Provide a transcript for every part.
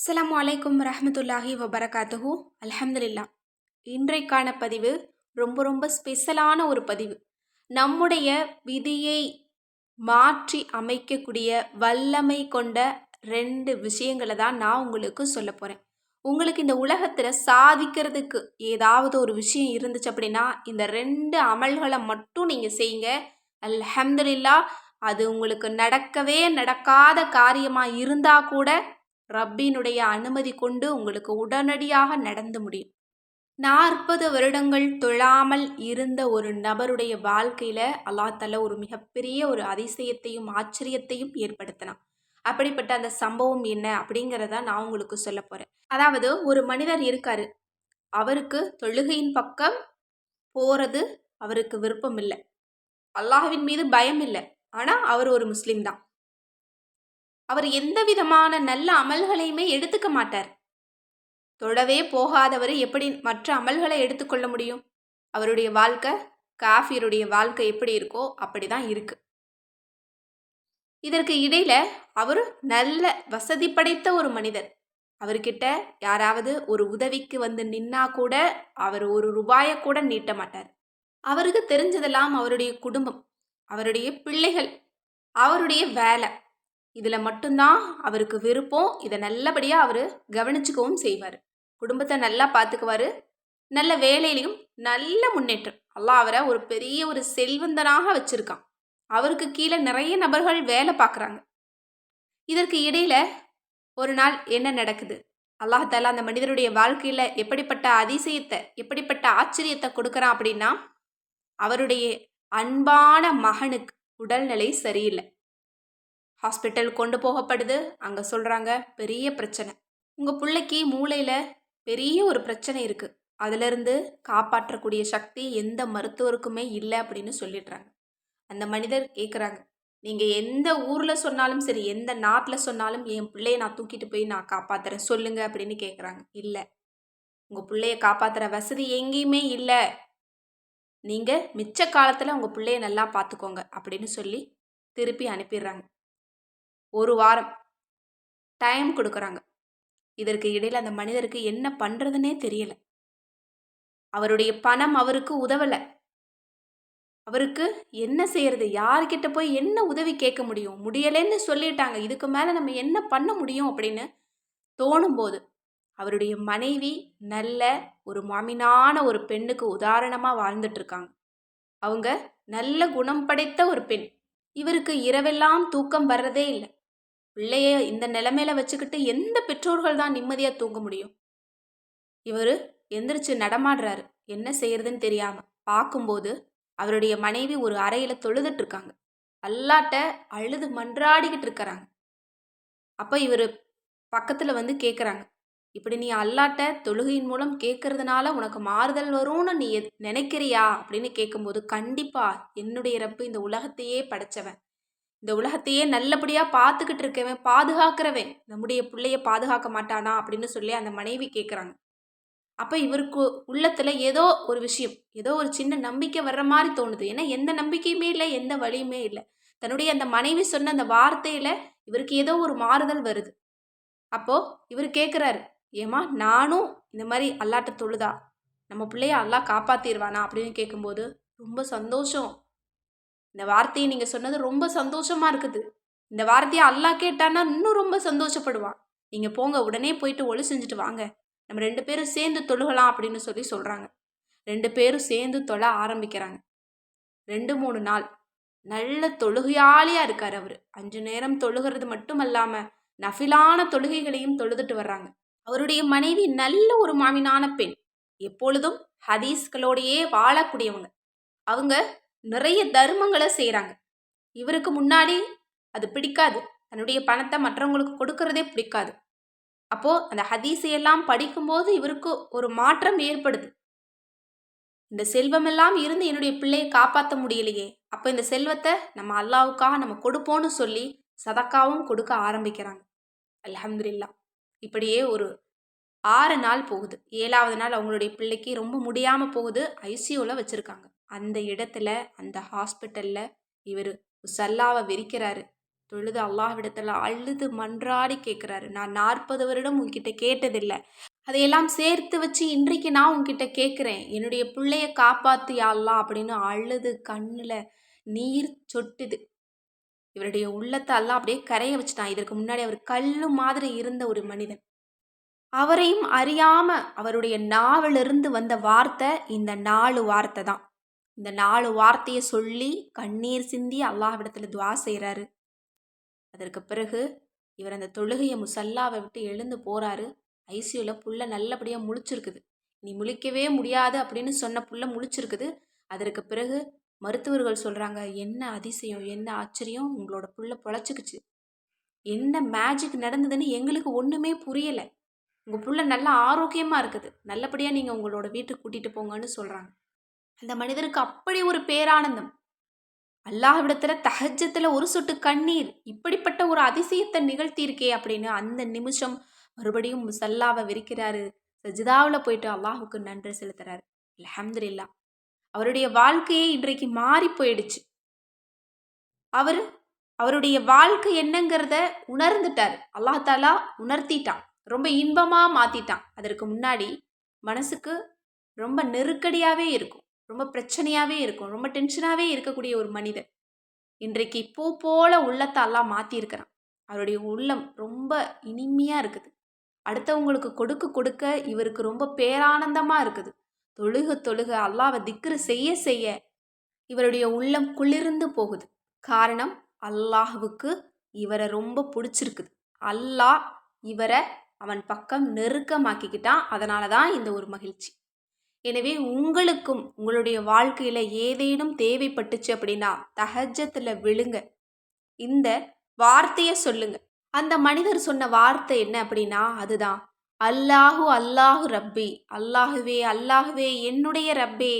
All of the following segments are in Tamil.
அஸ்லாம் அலைக்கும் ரஹமத்துல்லாஹி வபரகாத்துஹு. அலமதுல்லா இன்றைக்கான பதிவு ரொம்ப ரொம்ப ஸ்பெஷலான ஒரு பதிவு. நம்முடைய விதியை மாற்றி அமைக்கக்கூடிய வல்லமை கொண்ட ரெண்டு விஷயங்களை தான் நான் உங்களுக்கு சொல்ல போகிறேன் உங்களுக்கு இந்த உலகத்தில் சாதிக்கிறதுக்கு ஏதாவது ஒரு விஷயம் இருந்துச்சு அப்படின்னா இந்த ரெண்டு அமல்களை மட்டும் நீங்கள் செய்யுங்க. அல்ஹம்துலில்லா அது உங்களுக்கு நடக்கவே நடக்காத காரியமாக இருந்தால் கூட ரப்பினுடைய அனுமதி கொண்டு உங்களுக்கு உடனடியாக நடந்து முடியும். நாற்பது வருடங்கள் தொழாமல் இருந்த ஒரு நபருடைய வாழ்க்கையில அல்லாஹ் தஆலா ஒரு மிகப்பெரிய ஒரு அதிசயத்தையும் ஆச்சரியத்தையும் ஏற்படுத்தினான். அப்படிப்பட்ட அந்த சம்பவம் என்ன அப்படிங்கிறத நான் உங்களுக்கு சொல்ல போகிறேன் அதாவது ஒரு மனிதர் இருக்காரு. அவருக்கு தொழுகையின் பக்கம் போகிறது அவருக்கு விருப்பம் இல்லை. அல்லாஹ்வின் மீது பயம் இல்லை. ஆனால் அவர் ஒரு முஸ்லீம் தான். அவர் எந்த விதமான நல்ல அமல்களையுமே எடுத்துக்க மாட்டார். தொடவே போகாதவர் எப்படி மற்ற அமல்களை எடுத்துக்கொள்ள முடியும்? அவருடைய வாழ்க்கை காஃபியருடைய வாழ்க்கை எப்படி இருக்கோ அப்படிதான் இருக்கு. இதற்கு இடையில அவர் நல்ல வசதி படைத்த ஒரு மனிதர். அவர்கிட்ட யாராவது ஒரு உதவிக்கு வந்து நின்னா கூட அவர் ஒரு ரூபாயை கூட நீட்ட மாட்டார். அவருக்கு தெரிஞ்சதெல்லாம் அவருடைய குடும்பம் அவருடைய பிள்ளைகள் அவருடைய வேலை இதில் மட்டும்தான் அவருக்கு விருப்பம். இதை நல்லபடியாக அவர் கவனிச்சுக்கவும் செய்வார். குடும்பத்தை நல்லா பார்த்துக்குவார் நல்ல வேலையிலையும் நல்ல முன்னேற்றம். அல்லாஹ் அவரை ஒரு பெரிய ஒரு செல்வந்தனாக வச்சுருக்கான். அவருக்கு கீழே நிறைய நபர்கள் வேலை பார்க்குறாங்க இதற்கு இடையில் ஒரு நாள் என்ன நடக்குது? அல்லாஹ் தாலா அந்த மனிதருடைய வாழ்க்கையில் எப்படிப்பட்ட அதிசயத்தை எப்படிப்பட்ட ஆச்சரியத்தை கொடுக்குறான் அப்படின்னா அவருடைய அன்பான மகனுக்கு உடல்நிலை சரியில்லை. ஹாஸ்பிட்டல் கொண்டு போகப்படுது. அங்கே சொல்கிறாங்க பெரிய பிரச்சனை. உங்கள் பிள்ளைக்கு மூளையில் பெரிய ஒரு பிரச்சனை இருக்குது அதிலிருந்து காப்பாற்றக்கூடிய சக்தி எந்த மருத்துவருக்குமே இல்லை அப்படின்னு சொல்லிடுறாங்க. அந்த மனிதர் கேட்குறாங்க நீங்கள் எந்த ஊரில் சொன்னாலும் சரி எந்த நாட்டில் சொன்னாலும் என் பிள்ளைய நான் தூக்கிட்டு போய் நான் காப்பாற்றுறேன் சொல்லுங்கள் அப்படின்னு கேட்குறாங்க இல்லை. உங்கள் பிள்ளைய காப்பாற்றுற வசதி எங்கேயுமே இல்லை. நீங்கள் மிச்ச காலத்தில் உங்கள் பிள்ளைய நல்லா பார்த்துக்கோங்க அப்படின்னு சொல்லி திருப்பி அனுப்பிடுறாங்க. ஒரு வாரம் டைம் கொடுக்குறாங்க. இதற்கு இடையில் அந்த மனிதருக்கு என்ன பண்ணுறதுனே தெரியல. அவருடைய பணம் அவருக்கு உதவலை. அவருக்கு என்ன செய்யறது? யார்கிட்ட போய் என்ன உதவி கேட்க முடியும்? முடியலைன்னு சொல்லிட்டாங்க. இதுக்கு மேலே நம்ம என்ன பண்ண முடியும் அப்படின்னு தோணும்போது அவருடைய மனைவி நல்ல ஒரு மாமினான ஒரு பெண்ணுக்கு உதாரணமாக வாழ்ந்துட்டுருக்காங்க. அவங்க நல்ல குணம் படைத்த ஒரு பெண். இவருக்கு இரவெல்லாம் தூக்கம் வர்றதே இல்லை. பிள்ளைய இந்த நிலைமையில வச்சுக்கிட்டு எந்த பெற்றோர்கள் தான் நிம்மதியாக தூங்க முடியும்? இவர் எந்திரிச்சு நடமாடுறாரு. என்ன செய்யறதுன்னு தெரியாம. பார்க்கும்போது அவருடைய மனைவி ஒரு அறையில தொழுதுட்டு இருக்காங்க. அல்லாட்ட அழுது மன்றாடிக்கிட்டு இருக்கிறாங்க. அப்ப இவர் பக்கத்துல வந்து கேட்குறாங்க இப்படி நீ அல்லாட்ட தொழுகையின் மூலம் கேட்கறதுனால உனக்கு மாறுதல் வரும்னு நீ நினைக்கிறியா? அப்படின்னு கேட்கும்போது கண்டிப்பா. என்னுடைய ரப்பு இந்த உலகத்தையே படைச்சவன். இந்த உலகத்தையே நல்லபடியாக பார்த்துக்கிட்டு இருக்கவன் பாதுகாக்கிறவன் நம்முடைய பிள்ளைய பாதுகாக்க மாட்டானா அப்படின்னு சொல்லி அந்த மனைவி கேட்குறாங்க அப்போ இவருக்கு உள்ளத்தில் ஏதோ ஒரு விஷயம் ஏதோ ஒரு சின்ன நம்பிக்கை வர்ற மாதிரி தோணுது. ஏன்னா எந்த நம்பிக்கையுமே இல்லை எந்த வழியுமே இல்லை. தன்னுடைய அந்த மனைவி சொன்ன அந்த வார்த்தையில் இவருக்கு ஏதோ ஒரு மாறுதல் வருது. அப்போது இவர் கேட்குறாரு ஏமா நானும் இந்த மாதிரி அல்லாட்ட தொழுதா? நம்ம பிள்ளைய அல்லா காப்பாத்திடுவானா? அப்படின்னு கேட்கும்போது ரொம்ப சந்தோஷம். இந்த வார்த்தையை நீங்கள் சொன்னது ரொம்ப சந்தோஷமாக இருக்குது. இந்த வார்த்தையை அல்லாஹ் கேட்டான்னா இன்னும் ரொம்ப சந்தோஷப்படுவான். நீங்கள் போங்க உடனே போயிட்டு ஒளி செஞ்சுட்டு வாங்க. நம்ம ரெண்டு பேரும் சேர்ந்து தொழுகலாம் அப்படின்னு சொல்லி சொல்கிறாங்க ரெண்டு பேரும் சேர்ந்து தொழ ஆரம்பிக்கிறாங்க. ரெண்டு மூணு நாள். நல்ல தொழுகையாளியாக இருக்கார் அவர். அஞ்சு நேரம் தொழுகிறது மட்டும் அல்லாமல் நஃபிலான தொழுகைகளையும் தொழுதுட்டு வர்றாங்க. அவருடைய மனைவி நல்ல ஒரு மாமினான பெண். எப்பொழுதும் ஹதீஸ்களோடையே வாழக்கூடியவங்க. அவங்க நிறைய தர்மங்களை செய்கிறாங்க இவருக்கு முன்னாடி அது பிடிக்காது. தன்னுடைய பணத்தை மற்றவங்களுக்கு கொடுக்கறதே பிடிக்காது. அப்போது அந்த ஹதீஸையெல்லாம் படிக்கும்போது இவருக்கு ஒரு மாற்றம் ஏற்படுது. இந்த செல்வமெல்லாம் இருந்து என்னுடைய பிள்ளையை காப்பாற்ற முடியலையே. அப்போ இந்த செல்வத்தை நம்ம அல்லாவுக்காக நம்ம கொடுப்போம்னு சொல்லி சதக்காவும் கொடுக்க ஆரம்பிக்கிறாங்க. அலமதுல்லா இப்படியே ஒரு ஆறு நாள் போகுது. ஏழாவது நாள் அவங்களுடைய பிள்ளைக்கு ரொம்ப முடியாமல் போகுது. ஐசியூவில் வச்சுருக்காங்க. அந்த இடத்துல அந்த ஹாஸ்பிட்டலில் இவர் சல்லாவை விரிக்கிறாரு தொழுது அல்லாஹ்விடத்தில் அழுது மன்றாடி கேட்குறாரு நான் நாற்பது வருடம் உங்ககிட்ட கேட்டதில்லை. அதையெல்லாம் சேர்த்து வச்சு இன்றைக்கு நான் உங்ககிட்ட கேட்குறேன் என்னுடைய பிள்ளைய காப்பாற்றி யா அப்படின்னு அழுது கண்ணில் நீர் சொட்டுது. இவருடைய உள்ளத்தை எல்லாம் அப்படியே கரைய வச்சுட்டான். இதற்கு முன்னாடி அவர் கல்லு மாதிரி இருந்த ஒரு மனிதன். அவரையும் அறியாம அவருடைய நாவிலிருந்து வந்த வார்த்தை இந்த நாலு வார்த்தை தான். இந்த நாலு வார்த்தையை சொல்லி கண்ணீர் சிந்தி அல்லாஹ்விடத்தில் துவா செய்கிறாரு அதற்கு பிறகு இவர் அந்த தொழுகையை முசல்லாவை விட்டு எழுந்து போகிறாரு ஐசியூவில் புள்ள நல்லபடியாக முழிச்சிருக்குது. நீ முழிக்கவே முடியாது அப்படின்னு சொன்ன புள்ள முழிச்சிருக்குது. அதற்கு பிறகு மருத்துவர்கள் சொல்கிறாங்க என்ன அதிசயம் என்ன ஆச்சரியம்? உங்களோட புள்ள பொழைச்சிக்குச்சு. என்ன மேஜிக் நடந்ததுன்னு எங்களுக்கு ஒன்றுமே புரியலை. உங்கள் புள்ள நல்லா ஆரோக்கியமாக இருக்குது. நல்லபடியாக நீங்கள் உங்களோட வீட்டுக்கு கூட்டிகிட்டு போங்கன்னு சொல்கிறாங்க அந்த மனிதருக்கு அப்படி ஒரு பேரானந்தம். அல்லாஹ்விடத்துல தகஜத்துல ஒரு சொட்டு கண்ணீர் இப்படிப்பட்ட ஒரு அதிசயத்தை நிகழ்த்தியிருக்கே அப்படின்னு அந்த நிமிஷம் மறுபடியும் முசல்லாவை விரிக்கிறாரு சஜிதாவில் போயிட்டு அல்லாஹுக்கு நன்றி செலுத்துறாரு. அல்ஹம்துலில்லா. அவருடைய வாழ்க்கையே இன்றைக்கு மாறி போயிடுச்சு. அவர் அவருடைய வாழ்க்கை என்னங்கிறத உணர்ந்துட்டார். அல்லாஹாலா உணர்த்திட்டான். ரொம்ப இன்பமாக மாற்றிட்டான் அதற்கு முன்னாடி மனசுக்கு ரொம்ப நெருக்கடியாகவே இருக்கும். ரொம்ப பிரச்சனையாகவே இருக்கும். ரொம்ப டென்ஷனாகவே இருக்கக்கூடிய ஒரு மனிதன். இன்றைக்கு பூ போல உள்ளத்தை மாற்றிருக்கிறான் அவருடைய உள்ளம் ரொம்ப இனிமையாக இருக்குது. அடுத்தவங்களுக்கு கொடுக்க கொடுக்க இவருக்கு ரொம்ப பேரானந்தமாக இருக்குது. தொழுக தொழுக அல்லாவை திக்ரு செய்ய செய்ய இவருடைய உள்ளம் குளிர்ந்து போகுது. காரணம் அல்லாஹுவுக்கு இவரை ரொம்ப பிடிச்சிருக்குது. அல்லாஹ் இவரை அவன் பக்கம் நெருக்கமாக்கிக்கிட்டான். அதனால தான் இந்த ஒரு மகிழ்ச்சி. எனவே உங்களுக்கும் உங்களுடைய வாழ்க்கையில் ஏதேனும் தேவைப்பட்டுச்சு அப்படின்னா தஹஜத்தில் விழுங்க. இந்த வார்த்தையை சொல்லுங்க. அந்த மனிதர் சொன்ன வார்த்தை என்ன அப்படின்னா அதுதான். அல்லாஹு அல்லாஹு ரப்பி. அல்லாஹுவே அல்லாஹுவே என்னுடைய ரப்பே.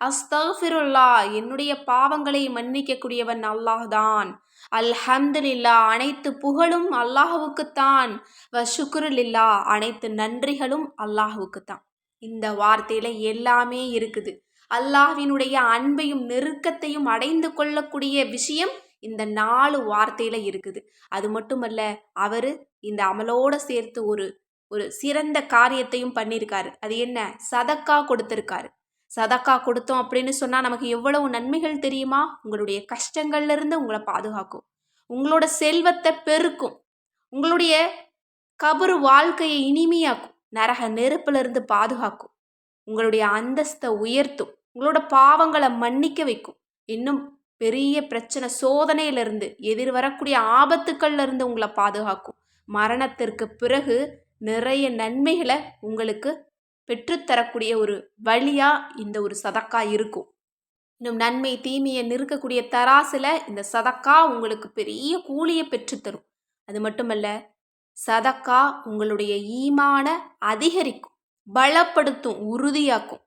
அஸ்தஃபிருல்லா என்னுடைய பாவங்களை மன்னிக்கக்கூடியவன் அல்லாஹ்தான். அல்ஹம்துலில்லா அனைத்து புகழும் அல்லாஹுவுக்குத்தான். வ சுக்குருலில்லா அனைத்து நன்றிகளும் அல்லாஹுவுக்குத்தான். இந்த வார்த்தையில எல்லாமே இருக்குது. அல்லாஹ்வினுடைய அன்பையும் நெருக்கத்தையும் அடைந்து கொள்ளக்கூடிய விஷயம் இந்த நாலு வார்த்தையில இருக்குது. அது மட்டுமல்ல அவர் இந்த அமலோட சேர்த்து ஒரு ஒரு சிறந்த காரியத்தையும் பண்ணியிருக்காரு அது என்ன? சதக்கா கொடுத்துருக்காரு. சதக்கா கொடுத்தோம் அப்படின்னு சொன்னால் நமக்கு எவ்வளவு நன்மைகள் தெரியுமா? உங்களுடைய கஷ்டங்கள்ல இருந்து உங்களை பாதுகாக்கும். உங்களோட செல்வத்தை பெருக்கும். உங்களுடைய கபரு வாழ்க்கையை இனிமையாக்கும். நரக நெருப்பிலிருந்து பாதுகாக்கும். உங்களுடைய அந்தஸ்தை உயர்த்தும். உங்களோட பாவங்களை மன்னிக்க வைக்கும். இன்னும் பெரிய பிரச்சனை சோதனையிலிருந்து எதிர் வரக்கூடிய ஆபத்துக்கள்ல இருந்து உங்களை பாதுகாக்கும். மரணத்திற்கு பிறகு நிறைய நன்மைகளை உங்களுக்கு பெற்றுத்தரக்கூடிய ஒரு வழியாக இந்த ஒரு சதக்கா இருக்கும். இன்னும் நன்மை தீமையை நிறுக்கக்கூடிய தராசில் இந்த சதக்கா உங்களுக்கு பெரிய கூலியை பெற்றுத்தரும் அது மட்டுமல்ல சதக்கா உங்களுடைய ஈமான அதிகரிக்கும் பலப்படுத்தும் உறுதியாக்கும்.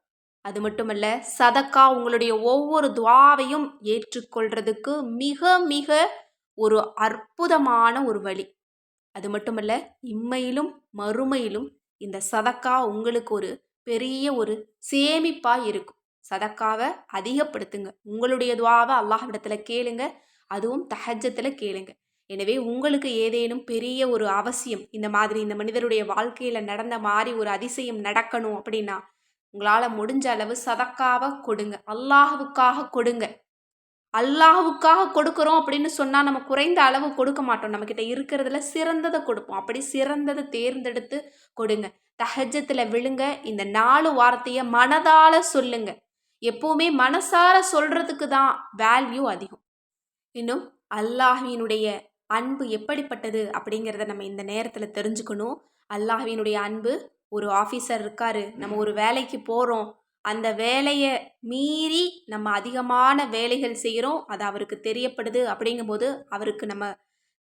அது மட்டுமல்ல சதக்கா உங்களுடைய ஒவ்வொரு துவாவையும் ஏற்றுக்கொள்றதுக்கு மிக மிக ஒரு அற்புதமான ஒரு வழி. அது மட்டுமல்ல இம்மையிலும் மறுமையிலும் இந்த சதக்கா உங்களுக்கு ஒரு பெரிய ஒரு சேமிப்பாக இருக்கும். சதக்காவை அதிகப்படுத்துங்க. உங்களுடைய துவாவை அல்லாஹ்விடத்தில் கேளுங்க. அதுவும் தஹஜத்தில் கேளுங்க. எனவே உங்களுக்கு ஏதேனும் பெரிய ஒரு அவசியம் இந்த மாதிரி இந்த மனிதருடைய வாழ்க்கையில் நடந்த மாதிரி ஒரு அதிசயம் நடக்கணும் அப்படின்னா உங்களால் முடிஞ்ச அளவு சதக்காவ கொடுங்க. அல்லாஹுவுக்காக கொடுங்க. அல்லாஹுவுக்காக கொடுக்குறோம் அப்படின்னு சொன்னால் நம்ம குறைந்த அளவு கொடுக்க மாட்டோம். நம்மக்கிட்ட இருக்கிறதுல சிறந்ததை கொடுப்போம். அப்படி சிறந்ததை தேர்ந்தெடுத்து கொடுங்க. தஹஜத்தில் விழுங்க. இந்த நாலு வார்த்தையை மனதால் சொல்லுங்க. எப்போவுமே மனசார சொல்கிறதுக்கு தான் வேல்யூ அதிகம். இன்னும் அல்லாஹினுடைய அன்பு எப்படிப்பட்டது அப்படிங்கிறத நம்ம இந்த நேரத்தில் தெரிஞ்சுக்கணும். அல்லாஹ்வினுடைய அன்பு ஒரு ஆஃபீஸர் இருக்காரு நம்ம ஒரு வேலைக்கு போகிறோம் அந்த வேலையை மீறி நம்ம அதிகமான வேலைகள் செய்கிறோம் அது அவருக்கு தெரியப்படுது அப்படிங்கும்போது அவருக்கு நம்ம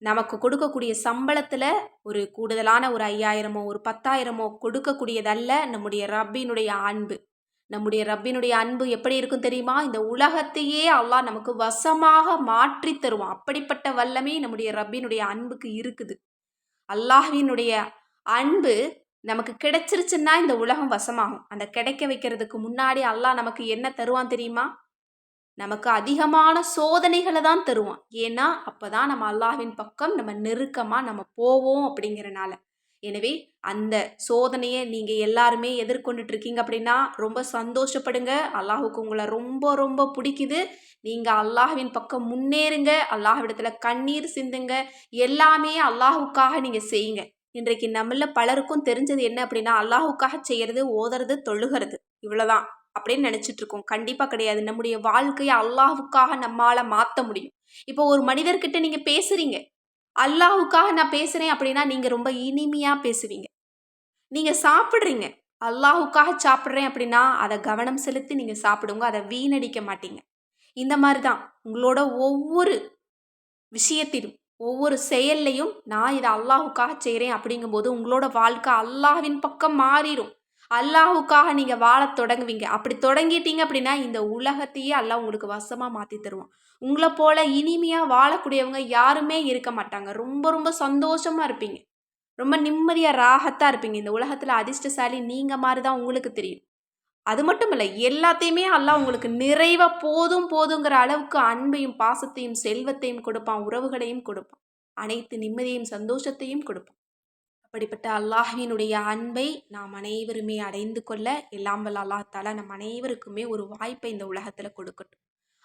நமக்கு கொடுக்கக்கூடிய சம்பளத்தில் ஒரு கூடுதலான ஒரு ஐயாயிரமோ ஒரு பத்தாயிரமோ கொடுக்கக்கூடியதல்ல நம்முடைய ரப்பினுடைய அன்பு. நம்முடைய ரப்பினுடைய அன்பு எப்படி இருக்கும் தெரியுமா? இந்த உலகத்தையே அல்லாஹ் நமக்கு வசமாக மாற்றி தருவான். அப்படிப்பட்ட வல்லமே நம்முடைய ரப்பினுடைய அன்புக்கு இருக்குது. அல்லாஹ்வினுடைய அன்பு நமக்கு கிடைச்சிருச்சுன்னா இந்த உலகம் வசமாகும். அந்த கிடைக்க வைக்கிறதுக்கு முன்னாடி அல்லாஹ் நமக்கு என்ன தருவான் தெரியுமா? நமக்கு அதிகமான சோதனைகளை தான் தருவான். ஏன்னா அப்போ தான் நம்ம அல்லாஹ்வின் பக்கம் நம்ம நெருக்கமாக நம்ம போவோம் அப்படிங்கிறனால. எனவே அந்த சோதனையை நீங்கள் எல்லாருமே எதிர்கொண்டுட்டு இருக்கீங்க அப்படின்னா ரொம்ப சந்தோஷப்படுங்க. அல்லாஹுக்கு உங்களை ரொம்ப ரொம்ப பிடிக்குது. நீங்கள் அல்லாஹுவின் பக்கம் முன்னேறுங்க. அல்லாஹ்விடத்தில் கண்ணீர் சிந்துங்க. எல்லாமே அல்லாஹுக்காக நீங்கள் செய்யுங்க. இன்றைக்கு நம்மள பலருக்கும் தெரிஞ்சது என்ன அப்படின்னா அல்லாஹுக்காக செய்யறது ஓதுறது தொழுகிறது. இவ்வளோதான் அப்படின்னு நினச்சிட்டு இருக்கோம் கண்டிப்பாக கிடையாது. நம்முடைய வாழ்க்கையை அல்லாஹுக்காக நம்மளால் மாற்ற முடியும். இப்போ ஒரு மனிதர்கிட்ட நீங்கள் பேசுறீங்க. அல்லாஹுக்காக நான் பேசுகிறேன் அப்படின்னா நீங்கள் ரொம்ப இனிமையாக பேசுவீங்க. நீங்கள் சாப்பிட்றீங்க. அல்லாஹுக்காக சாப்பிட்றேன் அப்படின்னா அதை கவனம் செலுத்தி நீங்கள் சாப்பிடுங்க. அதை வீணடிக்க மாட்டீங்க. இந்த மாதிரி தான் உங்களோட ஒவ்வொரு விஷயத்திலும் ஒவ்வொரு செயல்லையும் நான் இதை அல்லாஹுக்காக செய்கிறேன் அப்படிங்கும்போது உங்களோட வாழ்க்கை அல்லாஹ்வின் பக்கம் மாறிடும் அல்லாஹுக்காக நீங்கள் வாழத் தொடங்குவீங்க. அப்படி தொடங்கிட்டீங்க அப்படின்னா இந்த உலகத்தையே அல்லாஹ் உங்களுக்கு வசமாக மாற்றி தருவான். உங்களை போல இனிமையாக வாழக்கூடியவங்க யாருமே இருக்க மாட்டாங்க. ரொம்ப ரொம்ப சந்தோஷமாக இருப்பீங்க. ரொம்ப நிம்மதியாக ராகத்தாக இருப்பீங்க. இந்த உலகத்தில் அதிர்ஷ்டசாலி நீங்கள் மாதிரி தான் உங்களுக்கு தெரியும். அது மட்டும் இல்லை எல்லாத்தையுமே அல்லாஹ் உங்களுக்கு நிறைவாக போதும் போதுங்கிற அளவுக்கு அன்பையும் பாசத்தையும் செல்வத்தையும் கொடுப்பான் உறவுகளையும் கொடுப்பான். அனைத்து நிம்மதியையும் சந்தோஷத்தையும் கொடுப்பான். அப்படிப்பட்ட அல்லாஹினுடைய அன்பை நாம் அனைவருமே அடைந்து கொள்ள எல்லாம் வல்ல அல்லாஹ் தாலா நம் அனைவருக்குமே ஒரு வாய்ப்பை இந்த உலகத்தில் கொடுக்கட்டும்.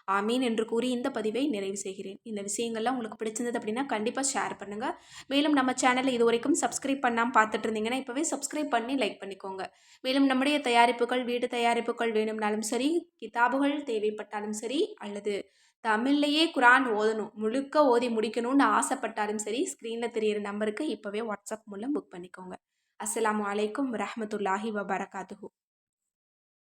ஆமீன் என்று கூறி இந்த பதிவை நிறைவு செய்கிறேன். இந்த விஷயங்கள்லாம் உங்களுக்கு பிடிச்சிருந்தது அப்படின்னா கண்டிப்பாக ஷேர் பண்ணுங்கள் மேலும் நம்ம சேனலை இது வரைக்கும் சப்ஸ்கிரைப் பண்ணாமல் பார்த்துட்டு இருந்தீங்கன்னா இப்போவே சப்ஸ்கிரைப் பண்ணி லைக் பண்ணிக்கோங்க. மேலும் நம்முடைய தயாரிப்புகள் வீடு தயாரிப்புகள் வேணும்னாலும் சரி கிதாபுகள் தேவைப்பட்டாலும் சரி அல்லது தமிழ்லையே குரான் ஓதணும் முழுக்க ஓதி முடிக்கணும்னு ஆசைப்பட்டாலும் சரி ஸ்க்ரீனில் தெரியிற நம்பருக்கு இப்போவே வாட்ஸ்அப் மூலம் புக் பண்ணிக்கோங்க. அஸ்லாம் அலைக்கும் ரஹமத்துல்லாஹி வபரகாத்துஹு.